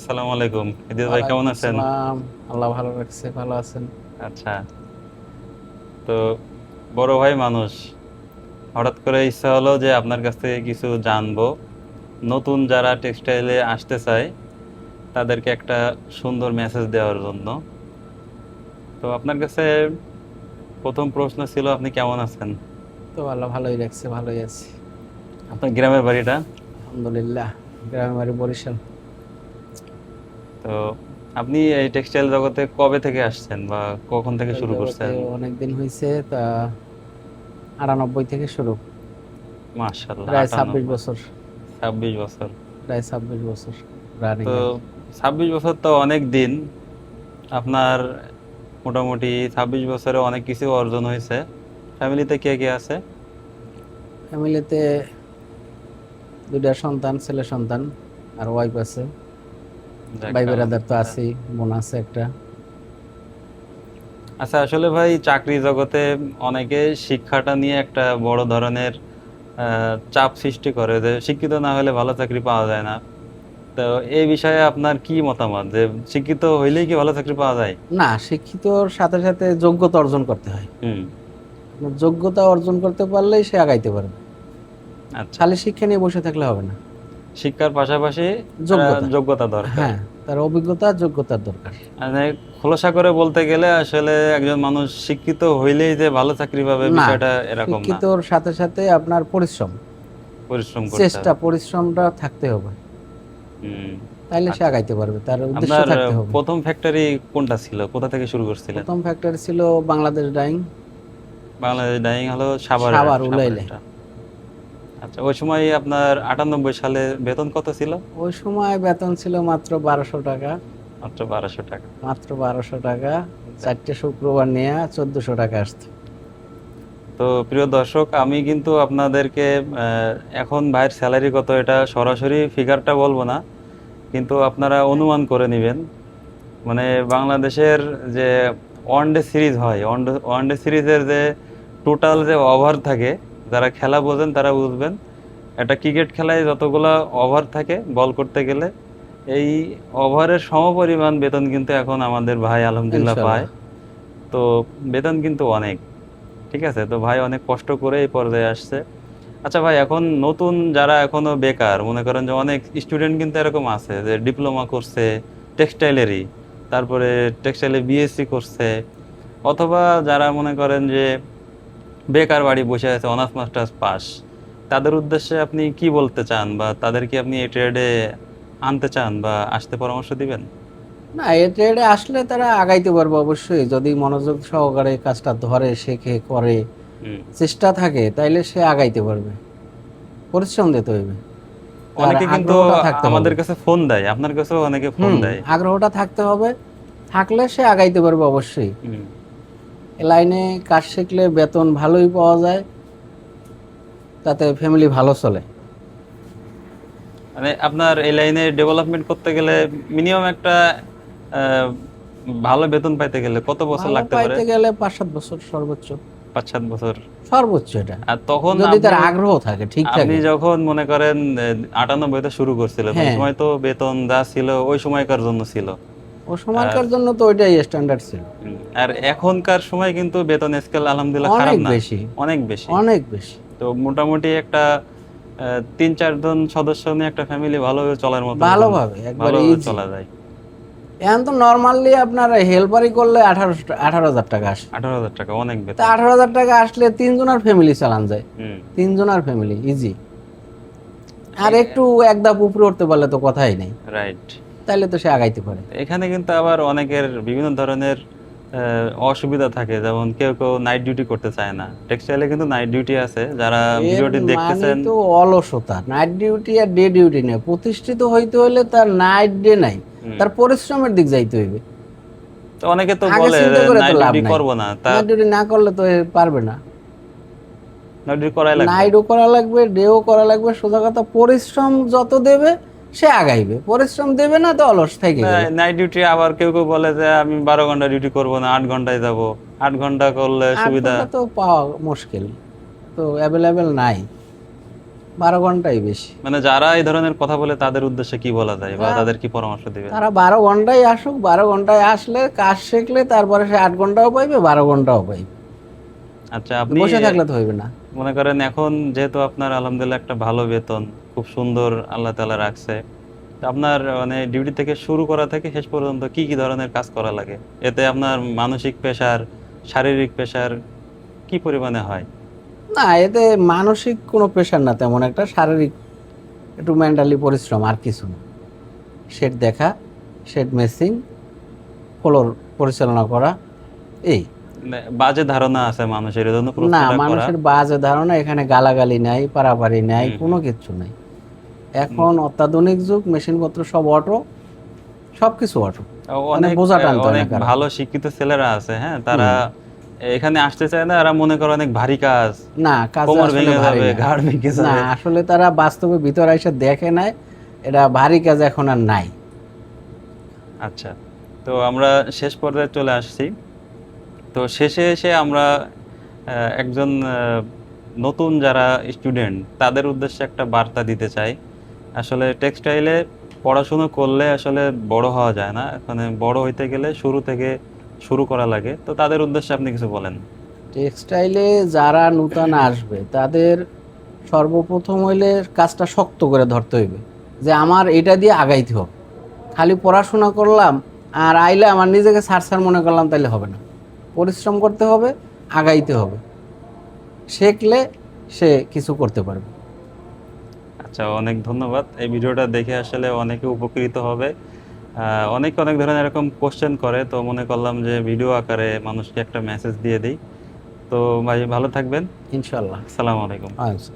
আসসালামু আলাইকুম। ইদিত ভাই কেমন আছেন? আল্লাহ ভালো রাখছে ভালো আছেন? আচ্ছা। তো বড় ভাই মানুষ হঠাৎ করে ইচ্ছা হলো যে আপনার কাছ থেকে কিছু জানব। নতুন যারা টেক্সটাইলে আসতে চায় তাদেরকে একটা সুন্দর মেসেজ দেওয়ার জন্য। তো আপনার কাছে প্রথম প্রশ্ন ছিল আপনি কেমন আছেন? তো আল্লাহ ভালোই রাখছে ভালোই আছি। আপনার গ্রামের বাড়িটা? আলহামদুলিল্লাহ গ্রামের বাড়ি বরিশাল। তো আপনি এই টেক্সটাইল জগতে কবে থেকে আসছেন বা কখন থেকে শুরু করছেন? অনেক দিন হয়েছে তা আটানব্বই থেকে শুরু। মাশাআল্লাহ প্রায় ছাব্বিশ বছর। ছাব্বিশ বছর। প্রায় ছাব্বিশ বছর তো ছাব্বিশ বছর তো অনেক দিন। আপনার মোটামুটি ছাব্বিশ বছরে অনেক কিছু অর্জন হয়েছে। ফ্যামিলিতে কে কে আছে? ফ্যামিলিতে দুইটা সন্তান ছেলে সন্তান আর ওয়াইফ আছে। ভাই বেড়াদার তো বোন আছে একটা। আচ্ছা আসলে ভাই চাকরি জগতে অনেকে শিক্ষাটা নিয়ে একটা বড় ধরনের চাপ সৃষ্টি করে যে শিক্ষিত না হলে ভালো চাকরি পাওয়া যায় না। তো এই বিষয়ে আপনার কি মতামত? যে শিক্ষিত হইলেই কি ভালো চাকরি পাওয়া যায়? না শিক্ষিতর সাথে সাথে যোগ্যতা অর্জন করতে হয়। হুম। যোগ্যতা অর্জন করতে পারলেই সে আগাইতে পারবে। আচ্ছা। খালি শিক্ষা নিয়ে বসে থাকলে হবে না। শিক্ষার পাশাপাশি যোগ্যতা। দরকার। হ্যাঁ তার অভিজ্ঞতা যোগ্যতার দরকার। মানে খোলসা করে বলতে গেলে আসলে একজন মানুষ শিক্ষিত হইলেই যে ভালো চাকরি পাবে বিষয়টা এরকম না। শিক্ষিতর সাথে সাথে আপনার পরিশ্রম পরিশ্রম করতে চেষ্টা পরিশ্রমটা থাকতে হবে। হুম। তাইলে সে আচ্ছা। আগাইতে পারবে তার উদ্দেশ্য থাকতে হবে। প্রথম ফ্যাক্টরি কোনটা ছিল? কোথা থেকে শুরু করছিলেন? প্রথম ফ্যাক্টরি ছিল বাংলাদেশ ডাইং বাংলাদেশ ডাইং হলো সাভার সাভার, উলাইলে। আচ্ছা ওই সময় আপনার আটানব্বই সালে বেতন কত ছিল? ওই সময় বেতন ছিল মাত্র বারোশো টাকা। মাত্র বারোশো টাকা। মাত্র বারোশো টাকা চারটে শুক্রবার নিয়ে চোদ্দশো টাকা আসতো তো প্রিয় দর্শক আমি কিন্তু আপনাদেরকে এখন ভাইয়ের স্যালারি কত এটা সরাসরি ফিগারটা বলব না কিন্তু আপনারা অনুমান করে নেবেন। মানে বাংলাদেশের যে ওয়ান ডে সিরিজ হয় ওয়ান ডে সিরিজের যে টোটাল যে ওভার থাকে যারা খেলা বোঝেন তারা বুঝবেন। একটা ক্রিকেট খেলায় যতগুলো ওভার থাকে বল করতে গেলে এই ওভারের সমপরিমাণ বেতন কিন্তু এখন আমাদের ভাই আলহামদুলিল্লাহ পায়। তো বেতন কিন্তু অনেক ঠিক আছে? তো ভাই অনেক কষ্ট করে এই পর্যায়ে আসছে। আচ্ছা ভাই এখন নতুন যারা এখনও বেকার মনে করেন যে অনেক স্টুডেন্ট কিন্তু এরকম আছে যে ডিপ্লোমা করছে টেক্সটাইলেরই তারপরে টেক্সটাইলে বিএসসি করছে অথবা যারা মনে করেন যে বেকার বাড়ি বসে আছে অনার্স মাস্টার্স পাস তাদের উদ্দেশ্যে আপনি কি বলতে চান বা তাদেরকে আপনি এই ট্রেডে আনতে চান বা আসতে পরামর্শ দিবেন? না এ ট্রেডে আসলে তারা আগাইতে পারবে অবশ্যই। যদি মনোযোগ সহকারে কাজটা ধরে শেখে করে চেষ্টা থাকে তাইলে সে আগাইতে পারবে। পরিশ্রম দিতে হইবে। অনেকে কিন্তু আমাদের কাছে ফোন দেয় আপনার কাছেও অনেকে ফোন দেয়। আগ্রহটা থাকতে হবে। থাকলে সে আগাইতে পারবে অবশ্যই। এ লাইনে কাজ শিখলে বেতন ভালোই পাওয়া যায় তাতে ফ্যামিলি ভালো চলে। মানে আপনার এই লাইনে ডেভেলপমেন্ট করতে গেলে মিনিমাম একটা ভালো বেতন পাইতে গেলে কত বছর লাগতে পারে? পাইতে গেলে পাঁচ সাত বছর সর্বোচ্চ। পাঁচ সাত বছর। সর্বোচ্চ এটা। আর তখন যদি তার আগ্রহ থাকে ঠিক আপনি যখন মনে করেন আটানব্বই তে শুরু করছিলেন ওই হ্যাঁ। সময় তো বেতন যা ছিল ওই সময়কার জন্য ছিল। ও সময়কার জন্য তো ওইটাই স্ট্যান্ডার্ড ছিল। আর এখনকার সময় কিন্তু বেতন স্কেল আলহামদুলিল্লাহ খারাপ না। বেশি। অনেক বেশি। অনেক বেশি। তো মোটামুটি একটা তিন চারজন সদস্য নিয়ে একটা ফ্যামিলি ভালোভাবে চলার মতো ভালোভাবে একবারে চলা যায়। এখন তো নর্মালি আপনার হেল্পারি করলে আঠারো আঠারো হাজার টাকা আসে। আঠারো হাজার টাকা অনেক বেতন। আঠারো হাজার টাকা আসলে তিনজনের ফ্যামিলি চালান যায়। তিনজনের ফ্যামিলি ইজি আর একটু এক ধাপ উপরে উঠতে পারলে তো কথাই নেই। রাইট তাইলে তো সে আগাইতে পারে। এখানে কিন্তু আবার অনেকের বিভিন্ন ধরনের অসুবিধা থাকে। যেমন কেউ কেউ নাইট ডিউটি করতে চায় না। টেক্সটাইলে কিন্তু নাইট ডিউটি আছে। যারা ভিডিওটি মানে দেখতেছেন তো অলসতা। নাইট ডিউটি আর ডে ডিউটি নেই। প্রতিষ্ঠিত হইতে হলে তার নাইট ডে নাই। তার পরিশ্রমের দিক যাইতে হইবে। তো অনেকে তো বলে করে নাইট ডিউটি। করব না। নাইট ডিউটি না করলে তো পারবে না। নাইট ডিউটি করাই লাগবে। নাইটও করা লাগবে ডেও করা লাগবে। সোজা কথা পরিশ্রম যত দেবে সে আগাইবে পরিশ্রম দেবে না তো অলস থেকে। নাইট ডিউটি আবার কেউ কেউ বলে যে আমি বারো ঘণ্টা ডিউটি করব না আট ঘন্টায় যাব। আট ঘণ্টা করলে সুবিধা? তো পাওয়া মুশকিল। তো অ্যাভেলেবেল নাই। বারো ঘন্টাই বেশি। মানে যারা এই ধরনের কথা বলে তাদের উদ্দেশ্যে কি বলা যায়? বা। তাদের কি পরামর্শ দিবেন তারা বারো ঘন্টায় আসুক বারো ঘন্টায় আসলে কাজ শিখলে তারপরে সে আট ঘন্টাও পাইবে বারো ঘন্টাও পাইবে। আচ্ছা আপনি বসে থাকলে তো হইবে না। মনে করেন এখন যেহেতু আপনার আলহামদুলিল্লাহ একটা ভালো বেতন, খুব সুন্দর আল্লাহ তাআলা রাখছে আপনার মানে ডিউটি থেকে শুরু করা থেকে শেষ পর্যন্ত কি কি ধরনের কাজ করা লাগে? এতে আপনার মানসিক পেশার শারীরিক পেশার কি পরিমাণে হয়? না, এতে মানসিক কোনো পেশার না, তেমন একটা শারীরিক একটু মেন্টালি পরিশ্রম আর কিছু না। শেড দেখা শেড মেসিং ফ্লোর পরিচালনা করা, এই। বাজে ধারণা আছে মানুষের জন্য না মানুষের বাজে ধারণা এখানে গালাগালি নাই পারাপারি নাই কোনো কিছু নাই। এখন অত্যাধুনিক যুগ মেশিনপত্র সব অটো সব কিছু অটো অনেক বোঝা টানতে অনেক ভালো শিক্ষিত ছেলেরা আছে হ্যাঁ তারা এখানে আসতে চায় না এরা মনে করে অনেক ভারী কাজ। না কাজ কোমর আসলে ভেঙে যাবে না। ঘাড় ভেঙে না আসলে তারা বাস্তবে ভিতরে এসে দেখে নাই এটা ভারী কাজ এখন আর নাই। আচ্ছা তো আমরা শেষ পর্যায়ে চলে আসছি। তো শেষে এসে আমরা একজন নতুন যারা স্টুডেন্ট তাদের উদ্দেশ্যে একটা বার্তা দিতে চাই। আসলে টেক্সটাইলে পড়াশুনো করলে আসলে বড় হওয়া যায় না। এখানে বড় হইতে গেলে শুরু থেকে শুরু করা লাগে। তো তাদের উদ্দেশ্যে আপনি কিছু বলেন। টেক্সটাইলে যারা নূতন আসবে, তাদের সর্বপ্রথম হইলে কাজটা শক্ত করে ধরতে হইবে। যে আমার এটা দিয়ে আগাইতে হবে। খালি পড়াশোনা করলাম আর আইলে আমার নিজেকে সার সার মনে করলাম তাহলে হবে না। পরিশ্রম করতে হবে আগাইতে হবে। শেখলে সে কিছু করতে পারবে। আচ্ছা অনেক ধন্যবাদ। এই ভিডিওটা দেখে আসলে অনেকে উপকৃত হবে। অনেকে অনেক ধরনের এরকম কোশ্চেন করে তো মনে করলাম যে ভিডিও আকারে মানুষকে একটা মেসেজ দিয়ে দিই। তো ভাই ভালো থাকবেন। ইনশাল্লাহ আসসালামু আলাইকুম। আচ্ছা